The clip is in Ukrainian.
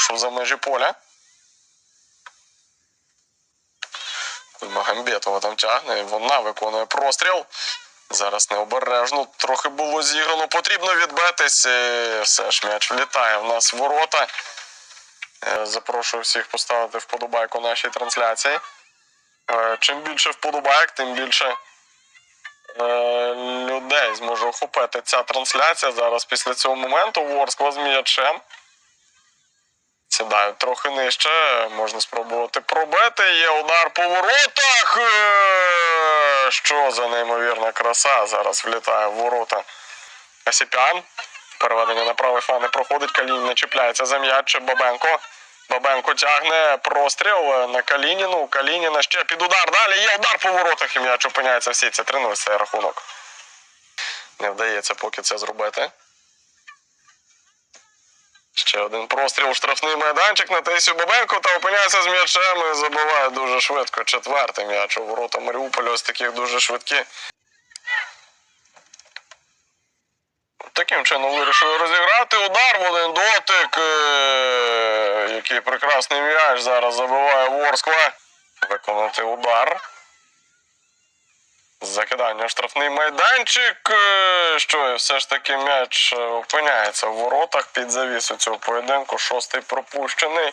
вийшов за межі поля. Магамбетова там тягне, вона виконує простріл. Зараз необережно трохи було зіграно. Потрібно відбитись. і Все ж м'яч влітає в нас в ворота. Е, Запрошую всіх поставити вподобайку нашій трансляції. Е, Чим більше вподобайок, тим більше е, людей зможе охопити ця трансляція. Зараз після цього моменту Ворскла з м'ячем. Сідають трохи нижче, можна спробувати пробити. Є удар по воротах. Е, Що за неймовірна краса. Зараз влітає в ворота Касіпян. Переведення на правий фланг не проходить. Калінін не чіпляється за м'яч. Бабенко. Бабенко тягне простріл на Калініну. Калініна ще під удар. Далі є удар по воротах і м'яч опиняється в сітці. 3-0 цей рахунок. Не вдається поки це зробити. Ще один простріл, штрафний майданчик на Таїсю Бабенко та опиняється з м'ячем і забиває дуже швидко. Четвертий м'яч у ворота Маріуполя. Ось таких дуже швидкі. Таким чином вирішили розіграти. Удар в один дотик. Е, Який прекрасний м'яч зараз забиває Ворскла. Виконати удар. Закидання в штрафний майданчик. Е, Що все ж таки м'яч е, опиняється в воротах під завісу цього поєдинку. Шостий пропущений.